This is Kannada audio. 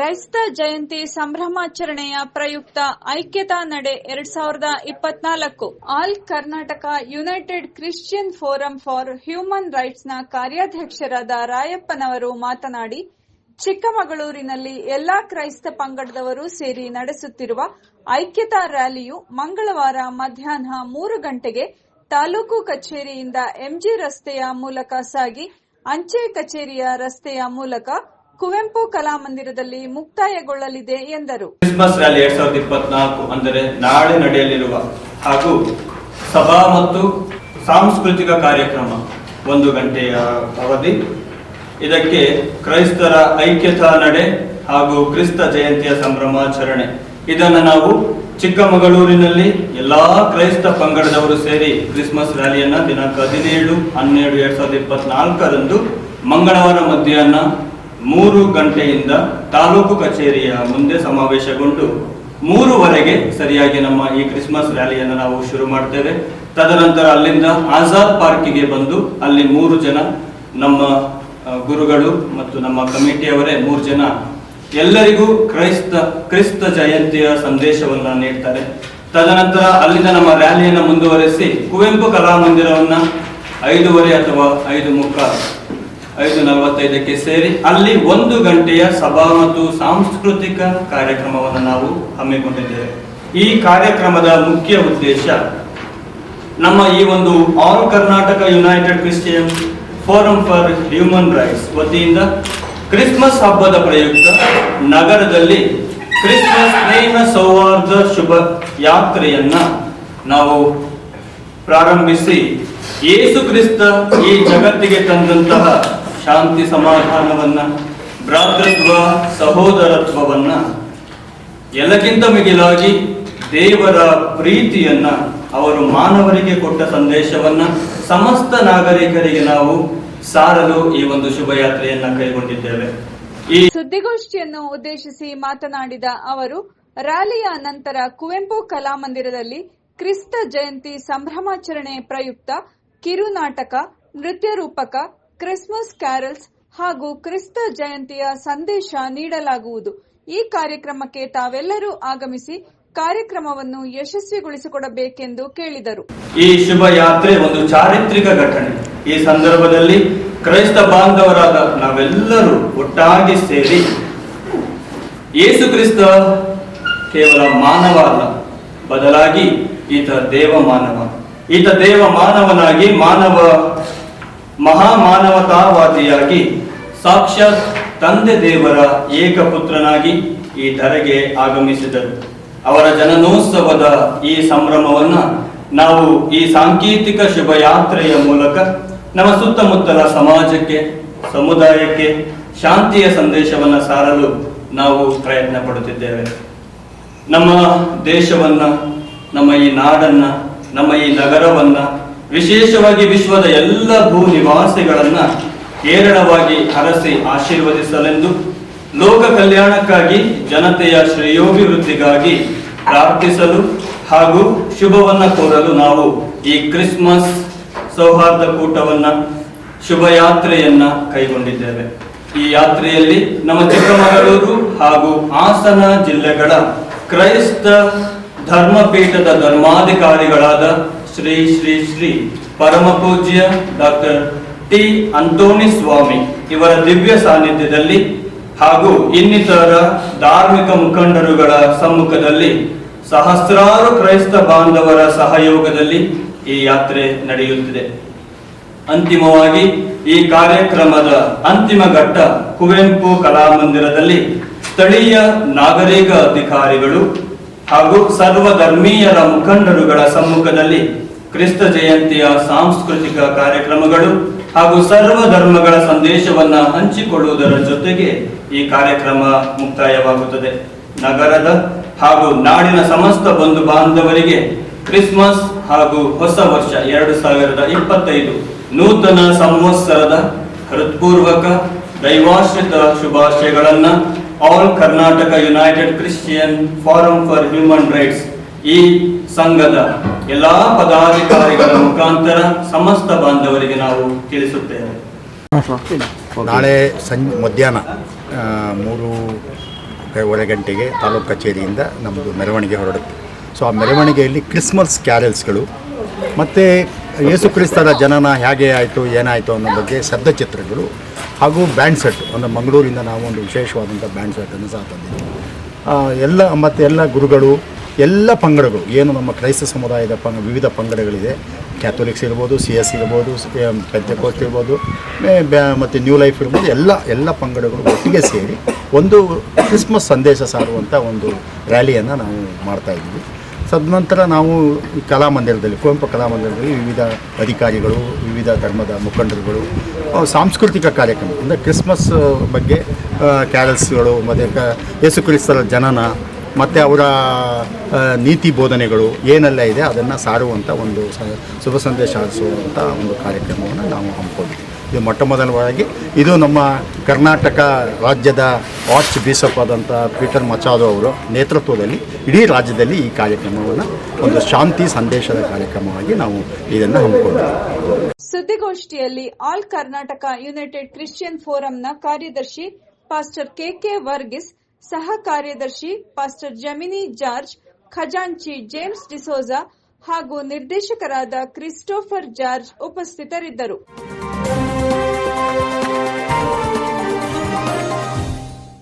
ಕ್ರೈಸ್ತ ಜಯಂತಿ ಸಂಭ್ರಮಾಚರಣೆಯ ಪ್ರಯುಕ್ತ ಐಕ್ಯತಾ ನಡೆ ಎರಡ್ ಸಾವಿರದ ಇಪ್ಪತ್ನಾಲ್ಕು. All Karnataka united Christian forum for human ರೈಟ್ಸ್ನ ಕಾರ್ಯಾಧ್ಯಕ್ಷರಾದ ರಾಯಪ್ಪನವರು ಮಾತನಾಡಿ, ಚಿಕ್ಕಮಗಳೂರಿನಲ್ಲಿ ಎಲ್ಲಾ ಕ್ರೈಸ್ತ ಪಂಗಡದವರು ಸೇರಿ ನಡೆಸುತ್ತಿರುವ ಐಕ್ಯತಾ ರ್ಯಾಲಿಯು ಮಂಗಳವಾರ ಮಧ್ಯಾಹ್ನ ಮೂರು ಗಂಟೆಗೆ ತಾಲೂಕು ಕಚೇರಿಯಿಂದ ಎಂಜಿ ರಸ್ತೆಯ ಮೂಲಕ ಸಾಗಿ, ಅಂಚೆ ಕಚೇರಿಯ ರಸ್ತೆಯ ಮೂಲಕ ಕುವೆಂಪು ಕಲಾಮಂದಿರದಲ್ಲಿ ಮುಕ್ತಾಯಗೊಳ್ಳಲಿದೆ ಎಂದರು. ಕ್ರಿಸ್ಮಸ್ ರ್ಯಾಲಿ ಎರಡ್ ಸಾವಿರದ ಇಪ್ಪತ್ನಾಲ್ಕು ಅಂದರೆ ನಾಳೆ ನಡೆಯಲಿರುವ ಹಾಗೂ ಸಭಾ ಮತ್ತು ಸಾಂಸ್ಕೃತಿಕ ಕಾರ್ಯಕ್ರಮ ಒಂದು ಗಂಟೆಯ ಅವಧಿ. ಇದಕ್ಕೆ ಕ್ರೈಸ್ತರ ಐಕ್ಯತಾ ನಡೆ ಹಾಗೂ ಕ್ರಿಸ್ತ ಜಯಂತಿಯ ಸಂಭ್ರಮಾಚರಣೆ. ಇದನ್ನು ನಾವು ಚಿಕ್ಕಮಗಳೂರಿನಲ್ಲಿ ಎಲ್ಲಾ ಕ್ರೈಸ್ತ ಪಂಗಡದವರು ಸೇರಿ ಕ್ರಿಸ್ಮಸ್ ರ್ಯಾಲಿಯನ್ನ ದಿನಾಂಕ ಹದಿನೇಳು, ಹನ್ನೆರಡು, ಎರಡ್ ಸಾವಿರದ ಇಪ್ಪತ್ನಾಲ್ಕರಂದು ಮಂಗಳವಾರ ಮಧ್ಯಾಹ್ನ ಮೂರು ಗಂಟೆಯಿಂದ ತಾಲೂಕು ಕಚೇರಿಯ ಮುಂದೆ ಸಮಾವೇಶಗೊಂಡು ಮೂರುವರೆಗೆ ಸರಿಯಾಗಿ ನಮ್ಮ ಈ ಕ್ರಿಸ್ಮಸ್ ರ್ಯಾಲಿಯನ್ನು ನಾವು ಶುರು ಮಾಡ್ತೇವೆ. ತದನಂತರ ಅಲ್ಲಿಂದ ಆಜಾದ್ ಪಾರ್ಕಿಗೆ ಬಂದು ಅಲ್ಲಿ ಮೂರು ಜನ ನಮ್ಮ ಗುರುಗಳು ಮತ್ತು ನಮ್ಮ ಕಮಿಟಿಯವರೇ ಮೂರು ಜನ ಎಲ್ಲರಿಗೂ ಕ್ರೈಸ್ತ, ಕ್ರಿಸ್ತ ಜಯಂತಿಯ ಸಂದೇಶವನ್ನ ನೀಡ್ತಾರೆ. ತದನಂತರ ಅಲ್ಲಿಂದ ನಮ್ಮ ರ್ಯಾಲಿಯನ್ನು ಮುಂದುವರೆಸಿ ಕುವೆಂಪು ಕಲಾಮಂದಿರವನ್ನ ಐದೂವರೆ ಅಥವಾ ಐದು ಮುಕ್ಕಾಲು ಐದು ನಲವತ್ತೈದಕ್ಕೆ ಸೇರಿ ಅಲ್ಲಿ ಒಂದು ಗಂಟೆಯ ಸಭಾ ಮತ್ತು ಸಾಂಸ್ಕೃತಿಕ ಕಾರ್ಯಕ್ರಮವನ್ನು ನಾವು ಹಮ್ಮಿಕೊಂಡಿದ್ದೇವೆ. ಈ ಕಾರ್ಯಕ್ರಮದ ಮುಖ್ಯ ಉದ್ದೇಶ ನಮ್ಮ ಈ ಒಂದು all Karnataka united Christian forum for human rights ವತಿಯಿಂದ ಕ್ರಿಸ್ಮಸ್ ಹಬ್ಬದ ಪ್ರಯುಕ್ತ ನಗರದಲ್ಲಿ ಕ್ರಿಸ್ಮಸ್ ಸ್ನೇಹ ಸೌಹಾರ್ದ ಶುಭ ಯಾತ್ರೆಯನ್ನ ನಾವು ಪ್ರಾರಂಭಿಸಿ. ಯೇಸು ಕ್ರಿಸ್ತ ಈ ಜಗತ್ತಿಗೆ ತಂದಂತಹ ಶಾಂತಿ ಸಮಾಧಾನವನ್ನ, ಭ್ರಾತೃತ್ವ, ಸಹೋದರತ್ವವನ್ನ, ಎಲ್ಲಕ್ಕಿಂತ ಮಿಗಿಲಾಗಿ ದೇವರ ಪ್ರೀತಿಯನ್ನ, ಅವರು ಮಾನವರಿಗೆ ಕೊಟ್ಟ ಸಂದೇಶವನ್ನ ಸಮಸ್ತ ನಾಗರಿಕರಿಗೆ ನಾವು ಸಾರಲು ಈ ಒಂದು ಶುಭಯಾತ್ರೆಯನ್ನ ಕೈಗೊಂಡಿದ್ದೇವೆ. ಈ ಸುದ್ದಿಗೋಷ್ಠಿಯನ್ನು ಉದ್ದೇಶಿಸಿ ಮಾತನಾಡಿದ ಅವರು, ರ್ಯಾಲಿಯ ನಂತರ ಕುವೆಂಪು ಕಲಾಮಂದಿರದಲ್ಲಿ ಕ್ರಿಸ್ತ ಜಯಂತಿ ಸಂಭ್ರಮಾಚರಣೆ ಪ್ರಯುಕ್ತ ಕಿರುನಾಟಕ, ನೃತ್ಯ ರೂಪಕ ಕ್ರಿಸ್ಮಸ್ ಕ್ಯಾರಲ್ಸ್ ಹಾಗೂ ಕ್ರಿಸ್ತ ಜಯಂತಿಯ ಸಂದೇಶ ನೀಡಲಾಗುವುದು. ಈ ಕಾರ್ಯಕ್ರಮಕ್ಕೆ ತಾವೆಲ್ಲರೂ ಆಗಮಿಸಿ ಕಾರ್ಯಕ್ರಮವನ್ನು ಯಶಸ್ವಿಗೊಳಿಸಿಕೊಡಬೇಕೆಂದು ಕೇಳಿದರು. ಈ ಶುಭ ಯಾತ್ರೆ ಒಂದು ಚಾರಿತ್ರಿಕ ಘಟನೆ. ಈ ಸಂದರ್ಭದಲ್ಲಿ ಕ್ರೈಸ್ತ ಬಾಂಧವರಾದ ನಾವೆಲ್ಲರೂ ಒಟ್ಟಾಗಿ ಸೇರಿ ಯೇಸು ಕ್ರಿಸ್ತ ಕೇವಲ ಮಾನವ ಅಲ್ಲ, ಬದಲಾಗಿ ಈತ ದೇವ ಮಾನವ ಈತ ದೇವ ಮಾನವನಾಗಿ ಮಾನವ ಮಹಾಮಾನವತಾವಾದಿಯಾಗಿ ಸಾಕ್ಷಾತ್ ತಂದೆ ದೇವರ ಏಕಪುತ್ರನಾಗಿ ಈ ಧರೆಗೆ ಆಗಮಿಸಿದರು. ಅವರ ಜನನೋತ್ಸವದ ಈ ಸಂಭ್ರಮವನ್ನ ನಾವು ಈ ಸಾಂಕೇತಿಕ ಶುಭಯಾತ್ರೆಯ ಮೂಲಕ ನಮ್ಮ ಸುತ್ತಮುತ್ತಲ ಸಮಾಜಕ್ಕೆ, ಸಮುದಾಯಕ್ಕೆ ಶಾಂತಿಯ ಸಂದೇಶವನ್ನ ಸಾರಲು ನಾವು ಪ್ರಯತ್ನ ಪಡುತ್ತಿದ್ದೇವೆ. ನಮ್ಮ ದೇಶವನ್ನ, ನಮ್ಮ ಈ ನಾಡನ್ನ, ನಮ್ಮ ಈ ನಗರವನ್ನ ವಿಶೇಷವಾಗಿ ವಿಶ್ವದ ಎಲ್ಲ ಭೂ ನಿವಾಸಿಗಳನ್ನ ಹೇರಳವಾಗಿ ಹರಸಿ ಆಶೀರ್ವದಿಸಲೆಂದು ಲೋಕ ಕಲ್ಯಾಣಕ್ಕಾಗಿ ಜನತೆಯ ಶ್ರೇಯೋಭಿವೃದ್ಧಿಗಾಗಿ ಪ್ರಾರ್ಥಿಸಲು ಹಾಗೂ ಶುಭವನ್ನ ಕೋರಲು ನಾವು ಈ ಕ್ರಿಸ್ಮಸ್ ಸೌಹಾರ್ದ ಕೂಟವನ್ನ ಶುಭಯಾತ್ರೆಯನ್ನ ಕೈಗೊಂಡಿದ್ದೇವೆ. ಈ ಯಾತ್ರೆಯಲ್ಲಿ ನಮ್ಮ ಚಿಕ್ಕಮಗಳೂರು ಹಾಗೂ ಹಾಸನ ಜಿಲ್ಲೆಗಳ ಕ್ರೈಸ್ತ ಧರ್ಮಪೀಠದ ಧರ್ಮಾಧಿಕಾರಿಗಳಾದ ಶ್ರೀ ಶ್ರೀ ಶ್ರೀ ಪರಮ ಪೂಜ್ಯ ಡಾಕ್ಟರ್ ಟಿ ಅಂತೋಣಿ ಸ್ವಾಮಿ ಇವರ ದಿವ್ಯ ಸಾನ್ನಿಧ್ಯದಲ್ಲಿ ಹಾಗೂ ಇನ್ನಿತರ ಧಾರ್ಮಿಕ ಮುಖಂಡರುಗಳ ಸಮ್ಮುಖದಲ್ಲಿ ಸಹಸ್ರಾರು ಕ್ರೈಸ್ತ ಬಾಂಧವರ ಸಹಯೋಗದಲ್ಲಿ ಈ ಯಾತ್ರೆ ನಡೆಯುತ್ತಿದೆ. ಅಂತಿಮವಾಗಿ ಈ ಕಾರ್ಯಕ್ರಮದ ಅಂತಿಮ ಘಟ್ಟ ಕುವೆಂಪು ಕಲಾಮಂದಿರದಲ್ಲಿ ಸ್ಥಳೀಯ ನಾಗರಿಕ ಅಧಿಕಾರಿಗಳು ಹಾಗೂ ಸರ್ವಧರ್ಮೀಯರ ಮುಖಂಡರುಗಳ ಸಮ್ಮುಖದಲ್ಲಿ ಕ್ರಿಸ್ತ ಜಯಂತಿಯ ಸಾಂಸ್ಕೃತಿಕ ಕಾರ್ಯಕ್ರಮಗಳು ಹಾಗೂ ಸರ್ವ ಧರ್ಮಗಳ ಸಂದೇಶವನ್ನ ಹಂಚಿಕೊಳ್ಳುವುದರ ಜೊತೆಗೆ ಈ ಕಾರ್ಯಕ್ರಮ ಮುಕ್ತಾಯವಾಗುತ್ತದೆ. ನಗರದ ಹಾಗೂ ನಾಡಿನ ಸಮಸ್ತ ಬಂಧು ಬಾಂಧವರಿಗೆ ಕ್ರಿಸ್ಮಸ್ ಹಾಗೂ ಹೊಸ ವರ್ಷ ಎರಡು ಸಾವಿರದ ಇಪ್ಪತ್ತೈದು ನೂತನ ಸಂವತ್ಸರದ ಹೃತ್ಪೂರ್ವಕ ದೈವಾಶ್ರಿತ ಶುಭಾಶಯಗಳನ್ನ all Karnataka united Christian forum for human rights ಈ ಸಂಘದ ಎಲ್ಲಾ ಪದಾಧಿಕಾರಿಗಳ ಮುಖಾಂತರ ಸಮಸ್ತ ಬಾಂಧವರಿಗೆ ನಾವು ತಿಳಿಸುತ್ತೇವೆ. ನಾಳೆ ಸಂಜೆ ಮಧ್ಯಾಹ್ನ ಆ, ಮೂರು ಒಂದೂವರೆ ಗಂಟೆಗೆ ತಾಲೂಕು ಕಚೇರಿಯಿಂದ ನಮ್ಮದು ಮೆರವಣಿಗೆ ಹೊರಡುತ್ತೆ. ಸೊ ಆ ಮೆರವಣಿಗೆಯಲ್ಲಿ ಕ್ರಿಸ್ಮಸ್ ಕ್ಯಾರಲ್ಸ್ಗಳು ಮತ್ತು ಯೇಸು ಕ್ರಿಸ್ತದ ಜನನ ಹೇಗೆ ಆಯಿತು, ಏನಾಯಿತು ಅನ್ನೋ ಬಗ್ಗೆ ಶಬ್ದಚಿತ್ರಗಳು ಹಾಗೂ ಬ್ಯಾಂಡ್ ಸೆಟ್, ಒಂದು ಮಂಗಳೂರಿಂದ ನಾವು ಒಂದು ವಿಶೇಷವಾದಂಥ ಬ್ಯಾಂಡ್ ಸೆಟ್ಟನ್ನು ಸಹ ತಂದಿದ್ದೀವಿ. ಎಲ್ಲ ಮತ್ತು ಎಲ್ಲ ಗುರುಗಳು, ಎಲ್ಲ ಪಂಗಡಗಳು, ಏನು ನಮ್ಮ ಕ್ರೈಸ್ತ ಸಮುದಾಯದ ಪಂಗ ವಿವಿಧ ಪಂಗಡಗಳಿದೆ. ಕ್ಯಾಥೋಲಿಕ್ಸ್ ಇರ್ಬೋದು ಸಿ ಎಸ್ ಇರ್ಬೋದು ಪೆಂತೆಕೋಸ್ಟ್ ಇರ್ಬೋದು ಮತ್ತು ನ್ಯೂ ಲೈಫ್ ಇರ್ಬೋದು, ಎಲ್ಲ ಎಲ್ಲ ಪಂಗಡಗಳು ಒಟ್ಟಿಗೆ ಸೇರಿ ಒಂದು ಕ್ರಿಸ್ಮಸ್ ಸಂದೇಶ ಸಾರುವಂಥ ಒಂದು ರ್ಯಾಲಿಯನ್ನು ನಾವು ಮಾಡ್ತಾ ಇದ್ದೀವಿ. ತದನಂತರ ನಾವು ಈ ಕಲಾಮಂದಿರದಲ್ಲಿ ಕುವೆಂಪು ಕಲಾಮಂದಿರದಲ್ಲಿ ವಿವಿಧ ಅಧಿಕಾರಿಗಳು, ವಿವಿಧ ಧರ್ಮದ ಮುಖಂಡರುಗಳು ಸಾಂಸ್ಕೃತಿಕ ಕಾರ್ಯಕ್ರಮ, ಅಂದರೆ ಕ್ರಿಸ್ಮಸ್ ಬಗ್ಗೆ ಕ್ಯಾರಲ್ಸ್ಗಳು, ಮತ್ತು ಕ, ಯೇಸು ಕ್ರಿಸ್ತರ ಜನನ, ಮತ್ತು ಅವರ ನೀತಿ ಬೋಧನೆಗಳು ಏನೆಲ್ಲ ಇದೆ ಅದನ್ನು ಸಾರುವಂಥ ಒಂದು ಶುಭ ಸಂದೇಶ ಆರಿಸುವಂಥ ಒಂದು ಕಾರ್ಯಕ್ರಮವನ್ನು ನಾವು ಹಮ್ಮಿಕೊಂಡಿದ್ದೀವಿ. ಇದು ಮೊಟ್ಟ ಮೊದಲವಾಗಿ ಇದು ನಮ್ಮ ಕರ್ನಾಟಕ ರಾಜ್ಯದ ವಾಚ್ ಬಿಷಪ್ ಆದಂಥ ಪೀಟರ್ ಮಚಾದೋ ಅವರು ನೇತೃತ್ವದಲ್ಲಿ, ಇಡೀ ರಾಜ್ಯದಲ್ಲಿ ಈ ಕಾರ್ಯಕ್ರಮವನ್ನು ಒಂದು ಶಾಂತಿ ಸಂದೇಶದ ಕಾರ್ಯಕ್ರಮವಾಗಿ ನಾವು ಇದನ್ನು ಹಮ್ಮಿಕೊಂಡಿದ್ದೀವಿ ಸುದ್ದಿಗೋಷ್ಠಿಯಲ್ಲಿ ಆಲ್ ಕರ್ನಾಟಕ ಯುನೈಟೆಡ್ ಕ್ರಿಶ್ಚಿಯನ್ ಫೋರಂನ ಕಾರ್ಯದರ್ಶಿ ಪಾಸ್ಟರ್ ಕೆಕೆ ವರ್ಗಿಸ್, ಸಹ ಕಾರ್ಯದರ್ಶಿ ಪಾಸ್ಟರ್ ಜಮಿನಿ ಜಾರ್ಜ್, ಖಜಾಂಚಿ ಜೇಮ್ಸ್ ಡಿಸೋಜಾ ಹಾಗೂ ನಿರ್ದೇಶಕರಾದ ಕ್ರಿಸ್ಟೋಫರ್ ಜಾರ್ಜ್ ಉಪಸ್ಥಿತರಿದ್ದರು.